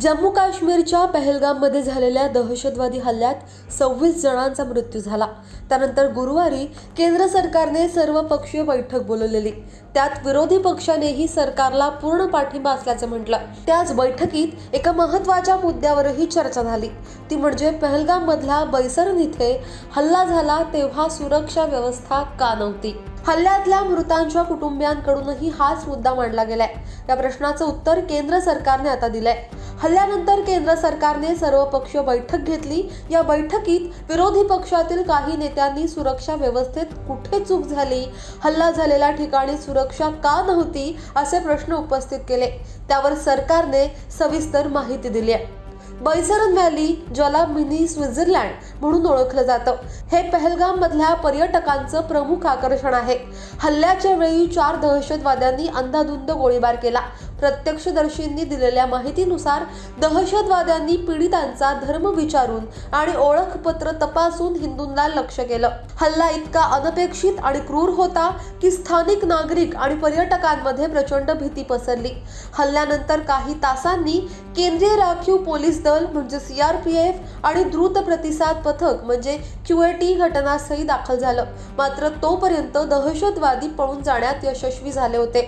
जम्मू काश्मीरच्या पहलगाममध्ये झालेल्या दहशतवादी हल्ल्यात सव्वीस जणांचा मृत्यू झाला. त्यानंतर गुरुवारी केंद्र सरकारने सर्व पक्षीय बैठक बोलवलेली. त्यात विरोधी पक्षानेही सरकारला पूर्ण पाठिंबा असल्याचं म्हटलं. त्याच बैठकीत एका महत्त्वाच्या मुद्द्यावरही चर्चा झाली. ती म्हणजे पहलगाम मधल्या बैसरन इथे हल्ला झाला तेव्हा सुरक्षा व्यवस्था का नव्हती? हल्ल्यातल्या मृतांच्या कुटुंबियांकडूनही हाच मुद्दा मांडला गेलाय. या प्रश्नाचं उत्तर केंद्र सरकारने आता दिलंय. हल्ल्यानंतर केंद्र सरकारने सर्वपक्षीय बैठक घेतली. या बैठकीत विरोधी पक्षातील काही नेत्यांनी सुरक्षा व्यवस्थेत कुठे चूक झाली? हल्ला झालेल्या ठिकाणी सुरक्षा का नव्हती? असे प्रश्न उपस्थित केले. त्यावर सरकारने सविस्तर माहिती दिली आहे. बैसरन व्हॅली ज्याला मिनी स्वित्झर्लंड म्हणून ओळखलं जातं हे पहलगाम मधल्या पर्यटकांचं प्रमुख आकर्षण आहे. हल्ल्याच्या वेळी चार दहशतवाद्यांनी अंधाधुंद गोळीबार केला. प्रत्यक्षदर्शींनी दिलेल्या माहितीनुसार दहशतवाद्यांनी पीडितांचा धर्म विचारून आणि ओळखपत्र तपासून हिंदूंना लक्ष केलं. हल्ला इतका अनपेक्षित आणि क्रूर होता की स्थानिक नागरिक आणि पर्यटकांमध्ये प्रचंड भीती पसरली. हल्ल्यानंतर काही तासांनी केंद्रीय राखीव पोलीस दल म्हणजे सीआरपीएफ आणि द्रुत प्रतिसाद पथक म्हणजे क्यूएटी घटनास्थळी दाखल झालं. मात्र तोपर्यंत दहशतवादी पळून जाण्यात यशस्वी झाले होते.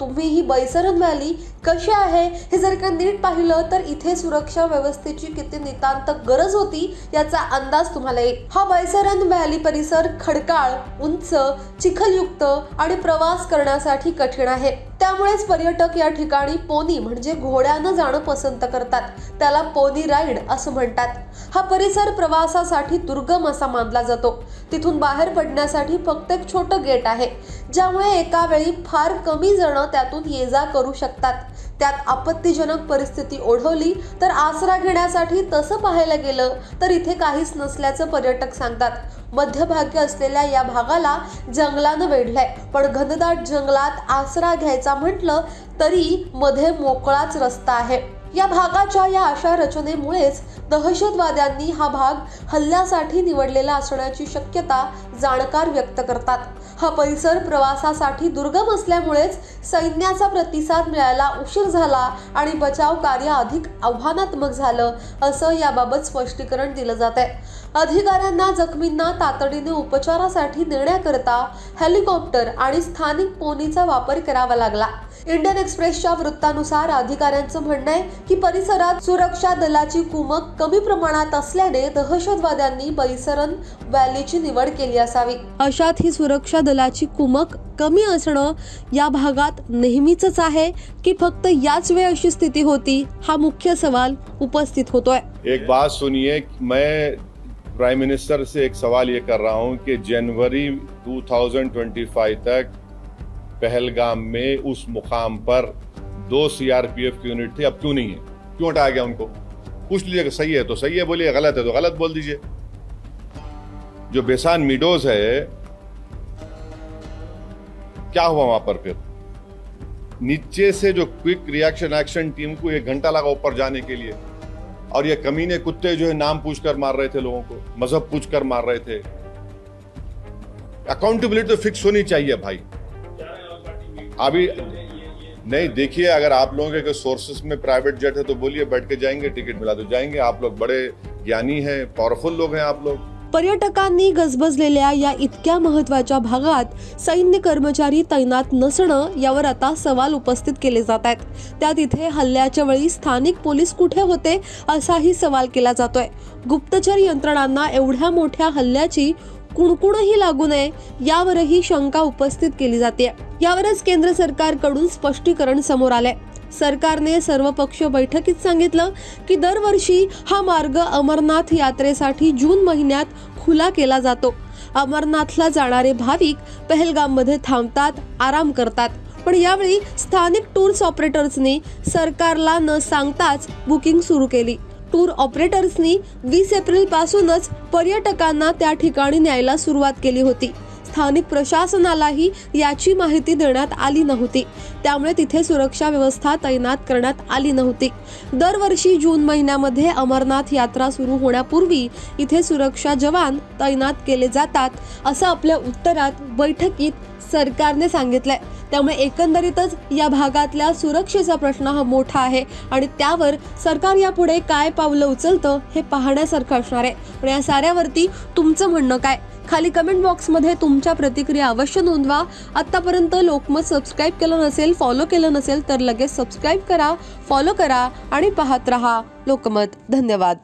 तुम्ही ही बैसरन व्हॅली कशी आहे? हे जर का नीट पाहिलं तर इथे सुरक्षा व्यवस्थेची किती नितांत गरज होती याचा अंदाज तुम्हाला येईल हा बैसरन व्हॅली परिसर खडकाळ उंच चिखलयुक्त आणि प्रवास करण्यासाठी कठीण आहे. त्यामुळेच पर्यटक या ठिकाणी पोनी म्हणजे घोड्यानं जाणं पसंत करतात. त्याला पोनी राईड असं म्हणतात. हा परिसर प्रवासासाठी दुर्गम असा मानला जातो. तिथून बाहेर पडण्यासाठी फक्त एक छोटं गेट आहे. ज्यामुळे एका वेळी फार कमी जण त्यातून ये जा करू शकतात. त्यात आपत्तीजनक परिस्थिती ओढवली तर आसरा घेण्यासाठी तसं पाहायला गेलं तर इथे काहीच नसल्याचं पर्यटक सांगतात. मध्यभागी असलेल्या या भागाला जंगलानं वेढलंय. पण घनदाट जंगलात आसरा घ्यायचा म्हटलं तरी मध्ये मोकळाच रस्ता आहे. या भागाच्या या अशा रचनेमुळेच दहशतवाद्यांनी हा भाग हल्ल्यासाठी निवडलेला असण्याची शक्यता जाणकार व्यक्त करतात. हा परिसर प्रवासासाठी दुर्गम असल्यामुळेच सैन्याचा प्रतिसाद मिळायला उशीर झाला आणि बचाव कार्य अधिक आव्हानात्मक झालं असं याबाबत स्पष्टीकरण दिलं जात आहे अधिकाऱ्यांना जखमींना तातडीने उपचारासाठी नेण्याकरता हेलिकॉप्टर आणि स्थानिक पोनीचा वापर करावा लागला. इंडियन एक्सप्रेसच्या वृत्तानुसार अधिकाऱ्यांचं म्हणणं आहे की परिसरात सुरक्षा दलाची कुमक कमी प्रमाणात असल्याने दहशतवाद्यांनी बैसरन व्हॅलीची निवड केली असावी. अशात ही सुरक्षा दलाची कुमक कमी असणं या भागात नेहमीच आहे की फक्त याच वेळ अशी स्थिती होती? हा मुख्य सवाल उपस्थित होतोय. एक बात सुनिए मैं प्राइम मिनिस्टर से एक सवाल ये कर रहा हूँ कि जनवरी 2025 तक पहलगाम में उस मुकाम पर दो सीआरपीएफ की यूनिट थी। अब क्यों नहीं है? क्यों हटाया गया उनको? पूछ लीजिए सही है तो सही है, बोलिए गलत है तो गलत बोल दीजिए। जो बेसान मीडोज है, क्या हुआ वहाँ पर फिर? नीचे से जो क्विक रिएक्शन एक्शन टीम को एक घंटा लगा ऊपर जाने के लिए। और ये कमीने कुत्ते जो है, नाम पूछकर मार रहे थे लोगों को, मज़हब पूछकर मार रहे थे। अकाउंटेबिलिटी तो फिक्स होनी चाहिए भाई। अभी नहीं देखिए अगर आप लोगों के सोर्सेस में प्राइवेट जेट है तो बोलिए बैठ के जाएंगे टिकट मिला तो जाएंगे आप लोग बड़े ज्ञानी हैं पावरफुल लोग हैं आप लोग। पर्यटकांनी गजबजलेल्या या इतक्या महत्त्वाच्या भागात सैन्य कर्मचारी तैनात नसणं यावर आता सवाल उपस्थित केले जात आहेत. त्यात इथे हल्ल्याच्या वेळी स्थानिक पोलीस कुठे होते असाही सवाल केला जातोय. गुप्तचर यंत्रणांना एवढ्या मोठ्या हल्ल्याची कुणकुणही लागू नये यावरही शंका उपस्थित केली जाते. यावरच केंद्र सरकारकडून स्पष्टीकरण समोर आलंय. सरकारने सर्वपक्ष बैठकीत सांगितलं की दरवर्षी हा मार्ग अमरनाथ यात्रेसाठी जून महिन्यात खुला केला जातो. अमरनाथला जाणारे भाविक पहलगाममध्ये थांबतात आराम करतात. पण यावेळी स्थानिक टूर्स ऑपरेटर्सनी सरकारला न सांगताच बुकिंग सुरू केली. टूर ऑपरेटर्सनी वीस एप्रिल पासूनच पर्यटकांना त्या ठिकाणी न्यायला सुरुवात केली होती. स्थानिक प्रशासनालाही याची माहिती देण्यात आली नव्हती. त्यामुळे तिथे सुरक्षा व्यवस्था तैनात करण्यात आली नव्हती. दरवर्षी जून महिन्यामध्ये अमरनाथ यात्रा सुरू होण्यापूर्वी इथे सुरक्षा जवान तैनात केले जातात असं आपल्या उत्तरात बैठकीत सरकारने सांगितलंय. त्यामुळे एकंदरीतच या भागातल्या सुरक्षेचा प्रश्न हा मोठा आहे. आणि त्यावर सरकार यापुढे काय पावलं उचलतं हे पाहण्यासारखं असणार आहे. पण या साऱ्यावरती तुमचं म्हणणं काय? खाली कमेंट बॉक्समध्ये तुमच्या प्रतिक्रिया अवश्य नोंदवा. आत्तापर्यंत लोकमत सबस्क्राईब केलं नसेल फॉलो केलं नसेल तर लगेच सबस्क्राईब करा फॉलो करा आणि पाहत रहा. लोकमत धन्यवाद.